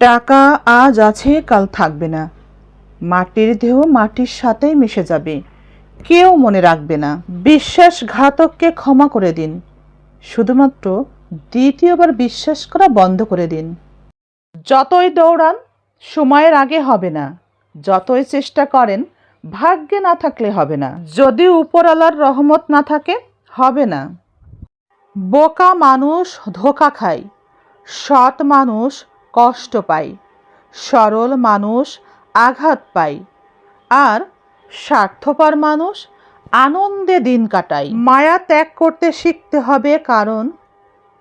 টাকা আজ আছে, কাল থাকবে না। মাটির দেহ মাটির সাথেই মিশে যাবে। কেউ মনে রাখবে না। বিশ্বাসঘাতককে ক্ষমা করে দিন। শুধুমাত্র দ্বিতীয়বার বিশ্বাস করা বন্ধ করে দিন। যতই দৌড়ান, সময়ের আগে হবে না। যতই চেষ্টা করেন, ভাগ্যে না থাকলে হবে না। যদি উপরওয়ালার রহমত না থাকে, হবে না। বোকা মানুষ ধোকা খায়। সৎ মানুষ কষ্ট পায় সরল মানুষ আঘাত পায় আর স্বার্থপর মানুষ আনন্দে দিন কাটায় মায়া ত্যাগ করতে শিখতে হবে কারণ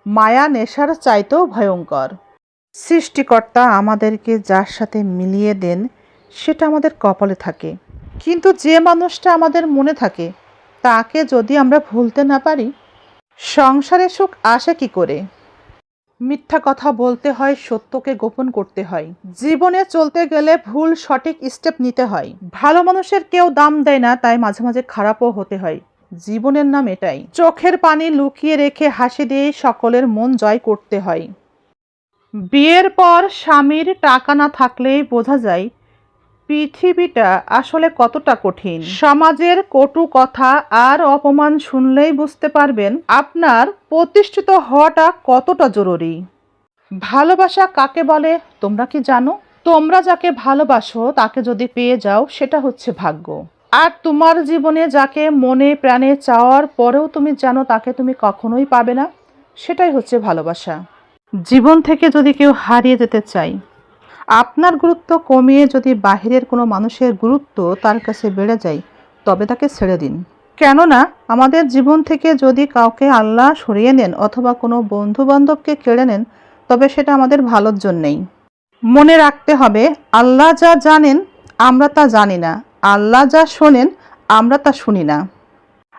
মায়া নেশার চাইতেও ভয়ঙ্কর। সৃষ্টিকর্তা আমাদেরকে যার সাথে মিলিয়ে দেন, সেটা আমাদের কপালে থাকে। কিন্তু যে মানুষটা আমাদের মনে থাকে, তাকে যদি আমরা ভুলতে না পারি, সংসারে সুখ আসে কি করে? মিথ্যা কথা বলতে হয়, সত্যকে গোপন করতে হয়। জীবনে চলতে গেলে ভুল সঠিক স্টেপ নিতে হয়। ভালো মানুষের কেউ দাম দেয় না, তাই মাঝে মাঝে খারাপও হতে হয়। জীবনের নাম এটাই। চোখের পানি লুকিয়ে রেখে হাসি দিয়ে সকলের মন জয় করতে হয়। বিয়ের পর স্বামীর টাকা না থাকলেই বোঝা যায় পৃথিবীটা আসলে কতটা কঠিন? সমাজের কটু কথা আর অপমান শুনলেই বুঝতে পারবেন আপনার প্রতিষ্ঠিত হওয়াটা কতটা জরুরি। ভালোবাসা কাকে বলে, তোমরা কি জানো? তোমরা যাকে ভালোবাসো, তাকে যদি পেয়ে যাও, সেটা হচ্ছে ভাগ্য। আর তোমার জীবনে যাকে মনে প্রাণে চাওয়ার পরেও তুমি জানো, তাকে তুমি কখনোই পাবে না। সেটাই হচ্ছে ভালোবাসা। জীবন থেকে যদি কেউ হারিয়ে যেতে চায় আপনার গুরুত্ব কমিয়ে যদি বাহিরের কোনো মানুষের গুরুত্ব তার কাছে বেড়ে যায়, তবে তাকে ছেড়ে দিন। কেননা, আমাদের জীবন থেকে যদি কাউকে আল্লাহ সরিয়ে নেন অথবা কোনো বন্ধু বান্ধবকে কেড়ে নেন, তবে সেটা আমাদের ভালোর জন্যেই। মনে রাখতে হবে, আল্লাহ যা জানেন, আমরা তা জানি না। আল্লাহ যা শোনেন, আমরা তা শুনি না।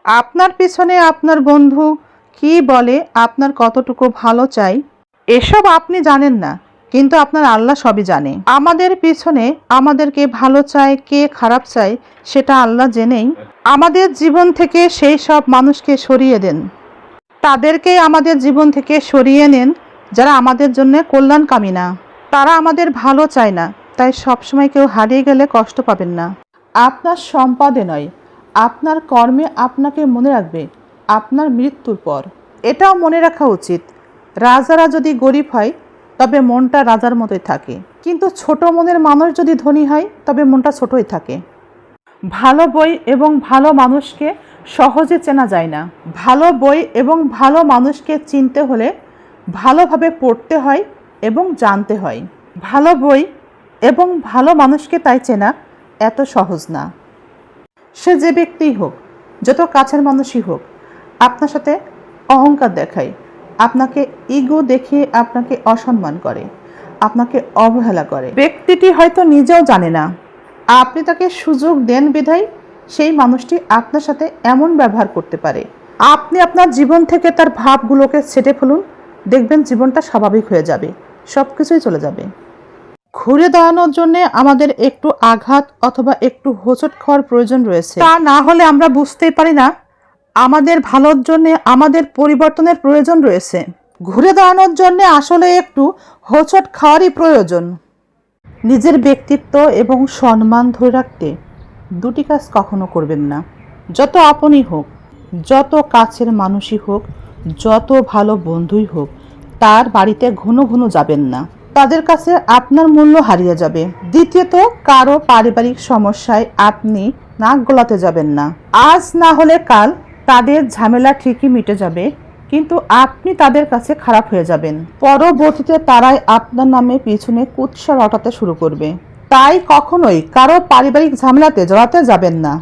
আপনার পিছনে আপনার বন্ধু কি বলে, আপনার কতটুকু ভালো চাই, এসব আপনি জানেন না। কিন্তু আপনার আল্লাহ সবই জানে। আমাদের পিছনে আমাদেরকে ভালো চায়, কে খারাপ চায়, সেটা আল্লাহ জেনেই আমাদের জীবন থেকে সেই সব মানুষকে সরিয়ে দেন। তাদেরকেই আমাদের জীবন থেকে সরিয়ে নেন যারা আমাদের জন্য কল্যাণকামী না। তারা আমাদের ভালো চায় না, তাই সবসময় কেউ হারিয়ে গেলে কষ্ট পাবেন না। আপনার সম্পদে নয়, আপনার কর্মে আপনাকে মনে রাখবে, আপনার মৃত্যুর পর। এটাও মনে রাখা উচিত। রাজারা যদি গরিব হয় তবে মনটা রাজার মতোই থাকে। কিন্তু ছোট মনের মানুষ যদি ধনী হয়, তবে মনটা ছোটই থাকে। ভালো বই এবং ভালো মানুষকে সহজে চেনা যায় না। ভালো বই এবং ভালো মানুষকে চিনতে হলে ভালোভাবে পড়তে হয় এবং জানতে হয়। ভালো বই এবং ভালো মানুষকে তাই চেনা এত সহজ না। সে যে ব্যক্তিই হোক, যত কাছের মানুষই হোক, আপনার সাথে অহংকার দেখায়। আপনাকে ইগো দেখিয়ে আপনাকে অসম্মান করে আপনাকে অবহেলা করে। ব্যক্তিটি হয়তো নিজেও জানে না। আপনি তাকে সুযোগ দেন বিধায় সেই মানুষটি আপনার সাথে এমন ব্যবহার করতে পারে। আপনি আপনার জীবন থেকে তার ভাবগুলোকে ছেটে ফেলুন দেখবেন জীবনটা স্বাভাবিক হয়ে যাবে সব কিছুই চলে যাবে। ঘুরে দাঁড়ানোর জন্য আমাদের একটু আঘাত অথবা একটু হোঁচট খাওয়ার প্রয়োজন রয়েছে। তা না হলে আমরা বুঝতেই পারি না আমাদের ভালোর জন্য, আমাদের পরিবর্তনের প্রয়োজন রয়েছে। ঘুরে দাঁড়ানোর জন্য আসলে একটু হোঁচট খাওয়ারই প্রয়োজন। নিজের ব্যক্তিত্ব এবং সম্মান ধরে রাখতে দুটি কাজ কখনো করবেন না। যত আপনই হোক, যত কাছের মানুষই হোক, যত ভালো বন্ধুই হোক, তার বাড়িতে ঘন ঘন যাবেন না। তাদের কাছে আপনার মূল্য হারিয়ে যাবে। দ্বিতীয়ত, কারও পারিবারিক সমস্যায় আপনি নাক গলাতে যাবেন না। আজ না হলে কাল তাদের ঝামেলা ঠিকই মিটে যাবে, কিন্তু আপনি তাদের কাছে খারাপ হয়ে যাবেন। পরবর্তীতে তারাই আপনার নামে পিছনে কুৎসা রটাতে শুরু করবে। তাই কখনোই কারও পারিবারিক ঝামেলাতে জড়াতে যাবেন না।